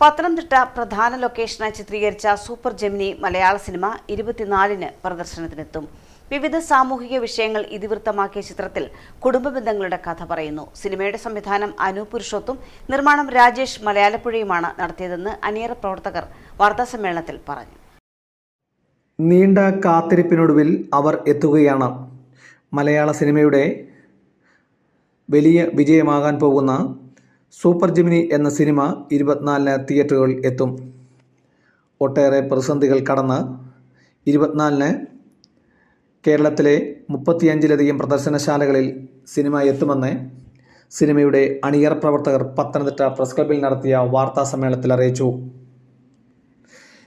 പത്തനംതിട്ട പ്രധാന ലൊക്കേഷനായി ചിത്രീകരിച്ച super Gemini മലയാള cinema ഇരുപത്തിനാലിന് പ്രദർശനത്തിനെത്തും. വിവിധ സാമൂഹിക വിഷയങ്ങൾ ഇതിവൃത്തമാക്കിയ ചിത്രത്തിൽ കുടുംബ ബന്ധങ്ങളുടെ കഥ പറയുന്നു. സിനിമയുടെ സംവിധാനം അനു പുരുഷോത്തും നിർമ്മാണം രാജേഷ് മലയാളപ്പുഴയുമാണ് നടത്തിയതെന്ന് അണിയറ പ്രവർത്തകർ വാർത്താസമ്മേളനത്തിൽ പറഞ്ഞു. നീണ്ട കാത്തിരിപ്പിനൊടുവിൽ അവർ എത്തുകയാണ്. മലയാള സിനിമയുടെ വലിയ വിജയമാകാൻ പോകുന്ന സൂപ്പർ ജിമിനി എന്ന സിനിമ ഇരുപത്തിനാലിന് തിയേറ്ററുകളിൽ എത്തും. ഒട്ടേറെ പ്രതിസന്ധികൾ കടന്ന് ഇരുപത്തിനാലിന് കേരളത്തിലെ മുപ്പത്തിയഞ്ചിലധികം പ്രദർശനശാലകളിൽ സിനിമ എത്തുമെന്ന് സിനിമയുടെ അണിയർ പ്രവർത്തകർ പത്തനംതിട്ട പ്രസ് ക്ലബിൽ നടത്തിയ വാർത്താ സമ്മേളനത്തിൽ അറിയിച്ചു.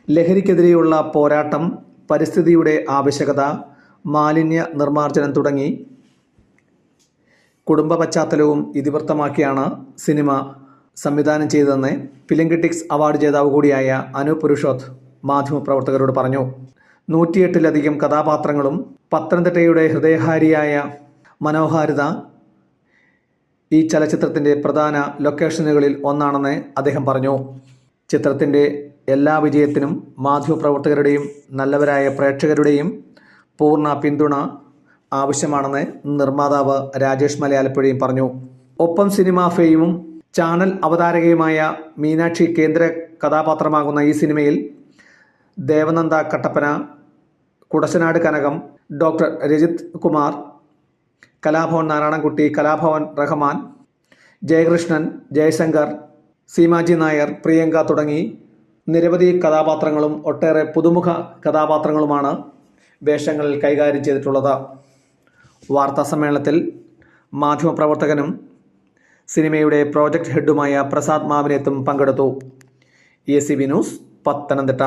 ലഹരിക്കെതിരെയുള്ള പോരാട്ടം പരിസ്ഥിതിയുടെ ആവശ്യകത മാലിന്യ നിർമ്മാർജനം തുടങ്ങി കുടുംബ പശ്ചാത്തലവും ഇതിവൃത്തമാക്കിയാണ് സിനിമ സംവിധാനം ചെയ്തതെന്ന് ഫിലിം ക്രിറ്റിക്സ് അവാർഡ് ജേതാവ് കൂടിയായ അനു പുരുഷോത്ത് മാധ്യമപ്രവർത്തകരോട് പറഞ്ഞു. നൂറ്റിയെട്ടിലധികം കഥാപാത്രങ്ങളും പത്തനംതിട്ടയുടെ ഹൃദയഹാരിയായ മനോഹാരിത ഈ ചലച്ചിത്രത്തിന്റെ പ്രധാന ലൊക്കേഷനുകളിൽ ഒന്നാണെന്ന് അദ്ദേഹം പറഞ്ഞു. ചിത്രത്തിന്റെ എല്ലാ വിജയത്തിനും മാധ്യമപ്രവർത്തകരുടെയും നല്ലവരായ പ്രേക്ഷകരുടെയും പൂർണ പിന്തുണ ആവശ്യമാണെന്ന് നിർമ്മാതാവ് രാജേഷ് മലയാലപ്പുഴയും പറഞ്ഞു. ഒപ്പം സിനിമ ഫെയിമും ചാനൽ അവതാരകയുമായ മീനാക്ഷി കേന്ദ്ര കഥാപാത്രമാകുന്ന ഈ സിനിമയിൽ ദേവനന്ദ കട്ടപ്പന കുടശനാട് കനകം ഡോക്ടർ രജിത് കുമാർ കലാഭവൻ നാരായണൻകുട്ടി കലാഭവൻ റഹ്മാൻ ജയകൃഷ്ണൻ ജയശങ്കർ സീമാജി നായർ പ്രിയങ്ക തുടങ്ങി നിരവധി കഥാപാത്രങ്ങളും ഒട്ടേറെ പുതുമുഖ കഥാപാത്രങ്ങളുമാണ് വേഷങ്ങളിൽ കൈകാര്യം ചെയ്തിട്ടുള്ളത്. വാർത്താ സമ്മേളനത്തിൽ മാധ്യമപ്രവർത്തകനും സിനിമയുടെ പ്രോജക്റ്റ് ഹെഡുമായ പ്രസാദ് മാവിനേത്തും പങ്കെടുത്തു. A C B news Pathanamthitta.